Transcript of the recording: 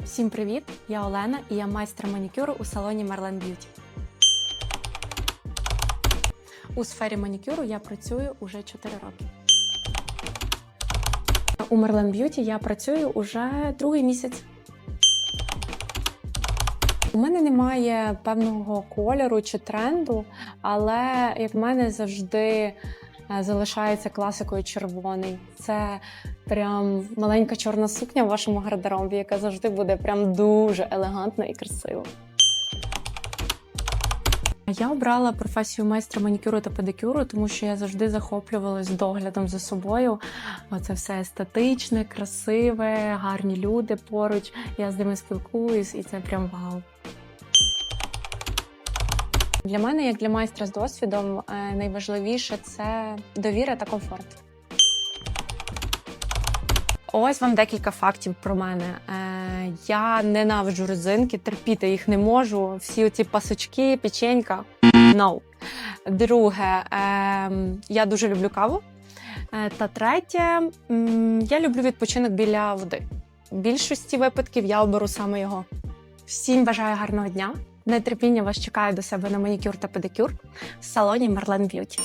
Всім привіт! Я Олена і я майстер манікюру у салоні Merlin Beauty. У сфері манікюру я працюю уже 4 роки. У Merlin Beauty я працюю уже другий місяць. У мене немає певного кольору чи тренду, але як в мене завжди залишається класикою червоний. Це прям маленька чорна сукня в вашому гардеробі, яка завжди буде прям дуже елегантна і красива. Я обрала професію майстра манікюру та педикюру, тому що я завжди захоплювалась доглядом за собою. Це все естетичне, красиве, гарні люди поруч. Я з ними спілкуюсь, і це прям вау. Для мене, як для майстра з досвідом, е, найважливіше це довіра та комфорт. Ось вам декілька фактів про мене. Е, я ненавиджу резинки, терпіти їх не можу. Всі оці пасочки, печенька. No. Друге, е, я дуже люблю каву. Е, та третє, я люблю відпочинок біля води. В більшості випадків я оберу саме його. Всім бажаю гарного дня. Нетерпіння вас чекає до себе на манікюр та педикюр в салоні Merlin Beauty.